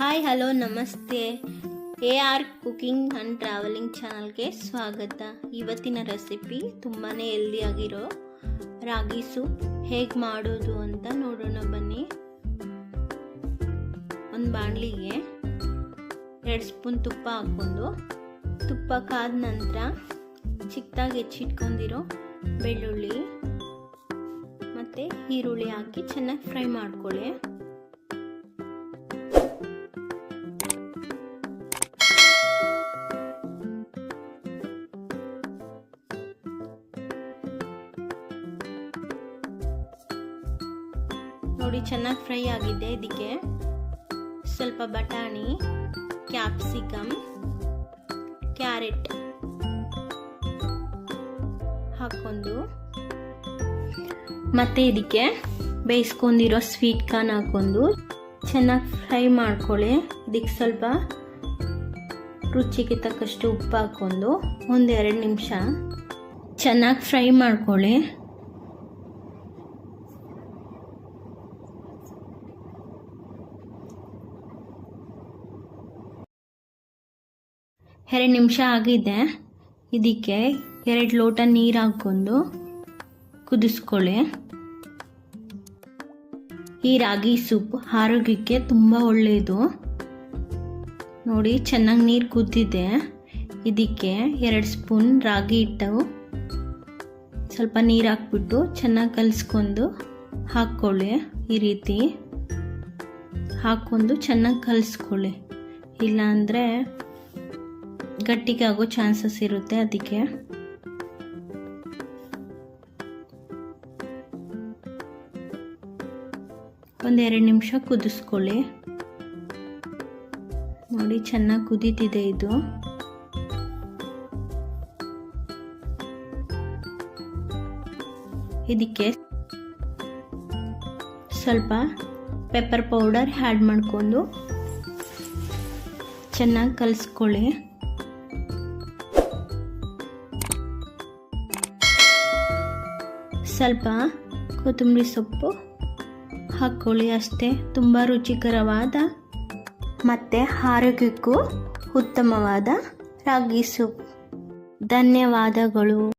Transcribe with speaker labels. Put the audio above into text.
Speaker 1: Hi hello ನಮಸ್ತೆ. A R cooking and travelling ಚಾನಲ್ಗೆ ಸ್ವಾಗತ. ಇವತ್ತಿನ ರೆಸಿಪಿ ತುಂಬಾ ಹೆಲ್ದಿಯಾಗಿರೋ ರಾಗಿ ಸೂಪ್ ಹೇಗೆ ಮಾಡೋದು ಅಂತ ನೋಡೋಣ ಬನ್ನಿ. ಒಂದು ಬಾಣಲಿಗೆ ಎರಡು ಸ್ಪೂನ್ ತುಪ್ಪ ಹಾಕ್ಕೊಂಡು, ತುಪ್ಪ ಕಾದ ನಂತರ ಚಿಕ್ಕದಾಗಿ ಹೆಚ್ಚಿಟ್ಕೊಂಡಿರೋ ಬೆಳ್ಳುಳ್ಳಿ ಮತ್ತು ಈರುಳ್ಳಿ ಹಾಕಿ ಚೆನ್ನಾಗಿ ಫ್ರೈ ಮಾಡ್ಕೊಳ್ಳಿ. ನೋಡಿ, ಚೆನ್ನಾಗಿ ಫ್ರೈ ಆಗಿದೆ ಇದಕ್ಕೆ. ಸ್ವಲ್ಪ ಬಟಾಣಿ ಕ್ಯಾಪ್ಸಿಕಮ್ ಕ್ಯಾರೆಟ್ ಹಾಕೊಂಡು ಮತ್ತೆ ಇದಕ್ಕೆ ಬೇಯಿಸ್ಕೊಂಡಿರೋ ಸ್ವೀಟ್ ಕಾರ್ನ್ ಹಾಕೊಂಡು ಚೆನ್ನಾಗಿ ಫ್ರೈ ಮಾಡ್ಕೊಳ್ಳಿ. ಇದಕ್ಕೆ ಸ್ವಲ್ಪ ರುಚಿಗೆ ತಕ್ಕಷ್ಟು ಉಪ್ಪು ಹಾಕ್ಕೊಂಡು ಒಂದೆರಡು ನಿಮಿಷ ಚೆನ್ನಾಗಿ ಫ್ರೈ ಮಾಡ್ಕೊಳ್ಳಿ. ಎರಡು ನಿಮಿಷ ಆಗಿದೆ. ಇದಕ್ಕೆ ಎರಡು ಲೋಟ ನೀರು ಹಾಕ್ಕೊಂಡು ಕುದಿಸ್ಕೊಳ್ಳಿ. ಈ ರಾಗಿ ಸೂಪ್ ಆರೋಗ್ಯಕ್ಕೆ ತುಂಬ ಒಳ್ಳೆಯದು. ನೋಡಿ, ಚೆನ್ನಾಗಿ ನೀರು ಕುದ್ದಿದೆ. ಇದಕ್ಕೆ ಎರಡು ಸ್ಪೂನ್ ರಾಗಿ ಹಿಟ್ಟು. ಸ್ವಲ್ಪ ನೀರು ಹಾಕ್ಬಿಟ್ಟು ಚೆನ್ನಾಗಿ ಕಲಿಸ್ಕೊಂಡು ಹಾಕ್ಕೊಳ್ಳಿ ಈ ರೀತಿ. ಹಾಕ್ಕೊಂಡು ಚೆನ್ನಾಗಿ ಕಲಿಸ್ಕೊಳ್ಳಿ. ಇಲ್ಲಾಂದರೆ ಗಟ್ಟಿಗೆ ಆಗೋ ಚಾನ್ಸಸ್ ಇರುತ್ತೆ ಅದಕ್ಕೆ. ಒಂದೆರಡು ನಿಮಿಷ ಕುದಿಸ್ಕೊಳ್ಳಿ. ನೋಡಿ, ಚೆನ್ನಾಗಿ ಕುದೀತಿದೆ ಇದು. ಇದಕ್ಕೆ ಸ್ವಲ್ಪ ಪೆಪ್ಪರ್ ಪೌಡರ್ ಆ್ಯಡ್ ಮಾಡಿಕೊಂಡು ಚೆನ್ನಾಗಿ ಕಲಿಸ್ಕೊಳ್ಳಿ. ಸ್ವಲ್ಪ ಕೊತ್ತಂಬರಿ ಸೊಪ್ಪು ಹಾಕ್ಕೊಳ್ಳಿ ಅಷ್ಟೇ. ತುಂಬ ರುಚಿಕರವಾದ ಮತ್ತು ಆರೋಗ್ಯಕ್ಕೂ ಉತ್ತಮವಾದ ರಾಗಿ ಸೂಪ್ ಧನ್ಯವಾದಗಳು.